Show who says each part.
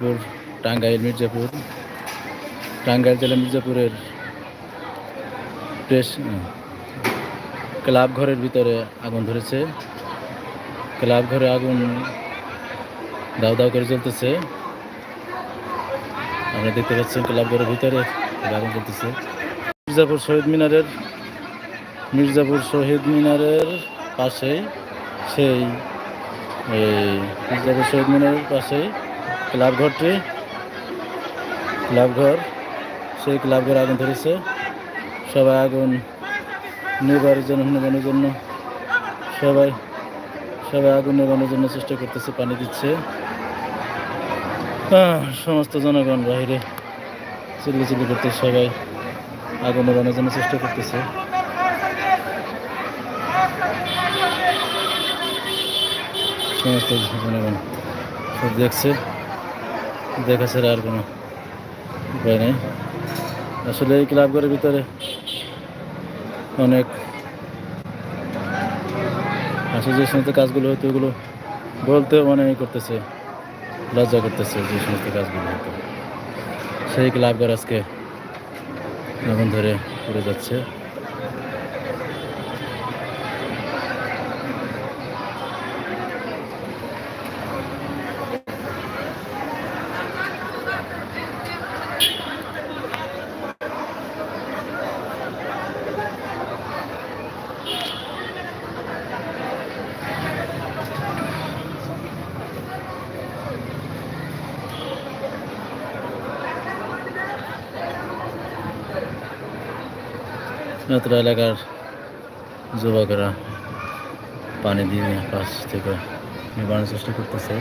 Speaker 1: মির্জাপুর, টাঙ্গাইল মির্জাপুর। টাঙ্গাইল জেলা মির্জাপুরের press club ঘরের ভিতরে আগুন ধরেছে। ক্লাব ঘরে আগুন দাউ দাউ করে জ্বলতেছে। আপনারা দেখতে পাচ্ছেন ক্লাব ঘরের ভিতরে আগুন জ্বলতেছে। মির্জাপুর শহীদ মিনারের, মির্জাপুর শহীদ মিনারের পাশেই, সেই মির্জাপুর শহীদ মিনারের পাশেই ক্লাব ঘরটি ক্লাব ঘর সেই ক্লাব ঘর আগুন ধরেছে। সবাই আগুন নিবারের জন্য, নিবানোর জন্য। সবাই সবাই আগুন নেবানোর জন্য চেষ্টা করতেছে, পানি দিচ্ছে। সমস্ত জনগণ বাইরে চিল্লি চিল্লি করতে সবাই আগুন নেবানোর জন্য চেষ্টা করতেছে। সমস্ত জনগণ দেখছে। দেখা ছাড়া আর কোনো উপায় নেই। আসলে এই ক্লাবঘরের ভিতরে অনেক আসলে যে সমস্ত কাজগুলো হতো ওগুলো বলতে মানে করতেছে, লজ্জা করতেছে যে সমস্ত কাজগুলো হতো সেই ক্লাবঘর আজকে এখন ধরে পড়ে যাচ্ছে। অত্র এলাকার যুবকেরা পানি দিয়ে পাশ থেকে নিবারণের চেষ্টা করতেছে।